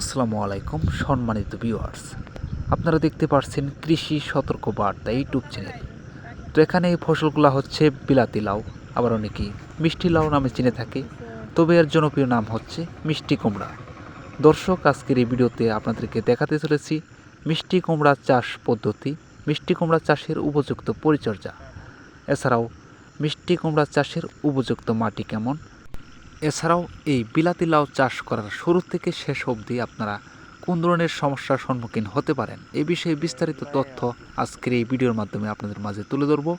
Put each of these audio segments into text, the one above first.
আসসালামু আলাইকুম, সম্মানিত ভিউয়ার্স আপনারা দেখতে পাচ্ছেন কৃষি সতর্ক বার্তা ইউটিউব চ্যানেল। তো এখানে এই ফসলগুলো হচ্ছে বিলাতি লাউ, আবার অনেকেই মিষ্টি লাউ নামে চিনে থাকে। তবে এর জনপ্রিয় নাম হচ্ছে মিষ্টি কুমড়া। দর্শক, আজকের এই ভিডিওতে আপনাদেরকে দেখাতে চলেছি মিষ্টি কুমড়া চাষ পদ্ধতি, মিষ্টি কুমড়া চাষের উপযুক্ত পরিচর্যা। এছাড়াও মিষ্টি কুমড়া চাষের উপযুক্ত মাটি কেমন এছাড়াও এই বিলাতি লাউ চাষ করার শুরু থেকে শেষ অবধি আপনারা কোন ধরনের সমস্যার সম্মুখীন হতে পারেন এই বিষয়ে বিস্তারিত তথ্য আজকের এই ভিডিওর মাধ্যমে আপনাদের মাঝে তুলে ধরবো।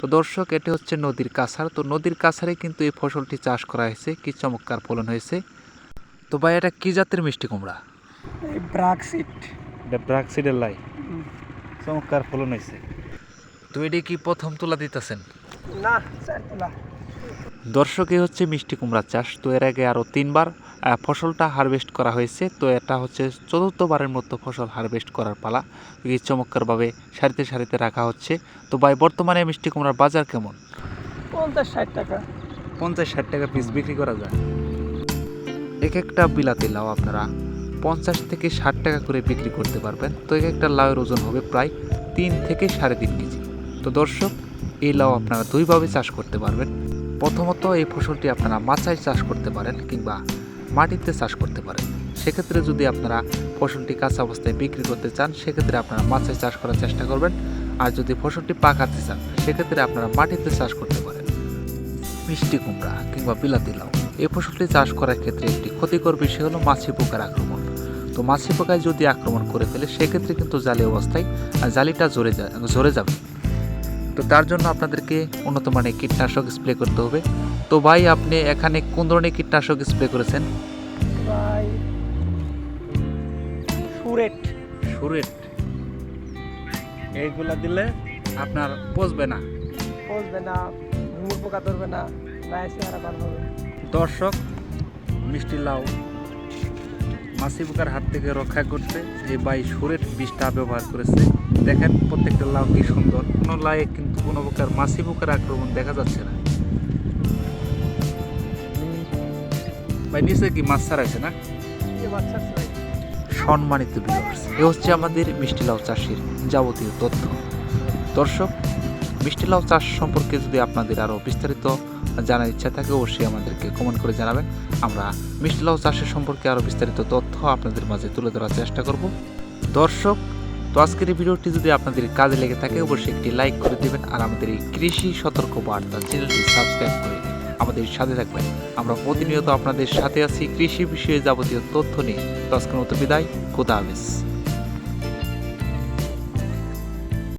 তো দর্শক এটি হচ্ছে নদীর কাছাড়। তো নদীর কাছাড়ে কিন্তু এই ফসলটি চাষ করা হয়েছে কি চমৎকার ফলন হয়েছে। তো ভাই এটা কি জাতের মিষ্টি কুমড়া? এটা লাই। চমৎকার ফলন হয়েছে। তো এটি কি প্রথম তোলা দিতেছেন? না দর্শক হচ্ছে মিষ্টি কুমড়া চাষ তো এর আগে আরও তিনবার ফসলটা হারভেস্ট করা হয়েছে তো এটা হচ্ছে চতুর্থবারের মতো ফসল হারভেস্ট করার পালা। এই চমৎকারভাবে সারিতে সারিতে রাখা হচ্ছে। তো ভাই বর্তমানে মিষ্টি কুমড়ার বাজার কেমন? পঞ্চাশ ষাট টাকা। পঞ্চাশ ষাট টাকা পিস বিক্রি করা যায়। এক একটা বিলাতি লাউ আপনারা পঞ্চাশ থেকে ষাট টাকা করে বিক্রি করতে পারবেন। তো এক একটা লাউয়ের ওজন হবে প্রায় তিন থেকে সাড়ে তিন কেজি। তো দর্শক এই লাউ আপনারা দুইভাবে চাষ করতে পারবেন। প্রথমত এই ফসলটি আপনারা মাচায় চাষ করতে পারেন কিংবা মাটিতে চাষ করতে পারেন। সেক্ষেত্রে যদি আপনারা ফসলটি কাঁচা অবস্থায় বিক্রি করতে চান, সেক্ষেত্রে আপনারা মাচায় চাষ করার চেষ্টা করবেন। আর যদি ফসলটি পাকাতে চান, সেক্ষেত্রে আপনারা মাটিতে চাষ করতে পারেন। মিষ্টি কুমড়া কিংবা বিলাতি লাউ, এই ফসলটি চাষ করার ক্ষেত্রে একটি ক্ষতিকর বিষয় হলো মাছি পোকার আক্রমণ। তো মাছি পোকায় যদি আক্রমণ করে ফেলে, সেক্ষেত্রে কিন্তু জালি অবস্থায় জালিটা জোরে যা ঝরে যাবে। তো তার জন্য আপনাদেরকে উন্নত মানের কীটনাশক স্প্রে করতে হবে। তো ভাই আপনি এখানে কোন ধরনের কীটনাশক স্প্রে করেছেন? সুরেট। সুরেট। এইগুলা দিলে আপনার পচবে না। বসবে না ঘুমুর পোকা ধরবে না দর্শক মিষ্টি লাউ। মাছি পোকার হাত থেকে রক্ষা করতে এই বাই সুরের বিষটা ব্যবহার করেছে। দেখেন প্রত্যেকটা লাউ কি সুন্দর। কোনো লাউয়ে কিন্তু কোনো প্রকার মাছি পোকার আক্রমণ দেখা যাচ্ছে না। ভাই নিচে কি মাছ ছাড়াইছে না? যে সম্মানিত ভিউয়ার্স এ হচ্ছে আমাদের মিষ্টি লাউ চাষের যাবতীয় তথ্য। দর্শক মিষ্টি লাউ চাষ সম্পর্কে যদি আপনাদের আরও বিস্তারিত জানার ইচ্ছা থাকে, অবশ্যই আমাদেরকে কমেন্ট করে জানাবেন। আমরা মিষ্টি লাউ চাষের সম্পর্কে আরও বিস্তারিত তথ্য আপনাদের মাঝে তুলে ধরার চেষ্টা করব। দর্শক, তো আজকের এই ভিডিওটি যদি আপনাদের কাজে লেগে থাকে, অবশ্যই একটি লাইক করে দেবেন আর আমাদের এই কৃষি সতর্ক বার্তা চ্যানেলটি সাবস্ক্রাইব করে আমাদের সাথে থাকবেন। আমরা প্রতিনিয়ত আপনাদের সাথে আছি কৃষি বিষয়ে যাবতীয় তথ্য নিয়ে। তো আজকের মতো বিদায়, খোদা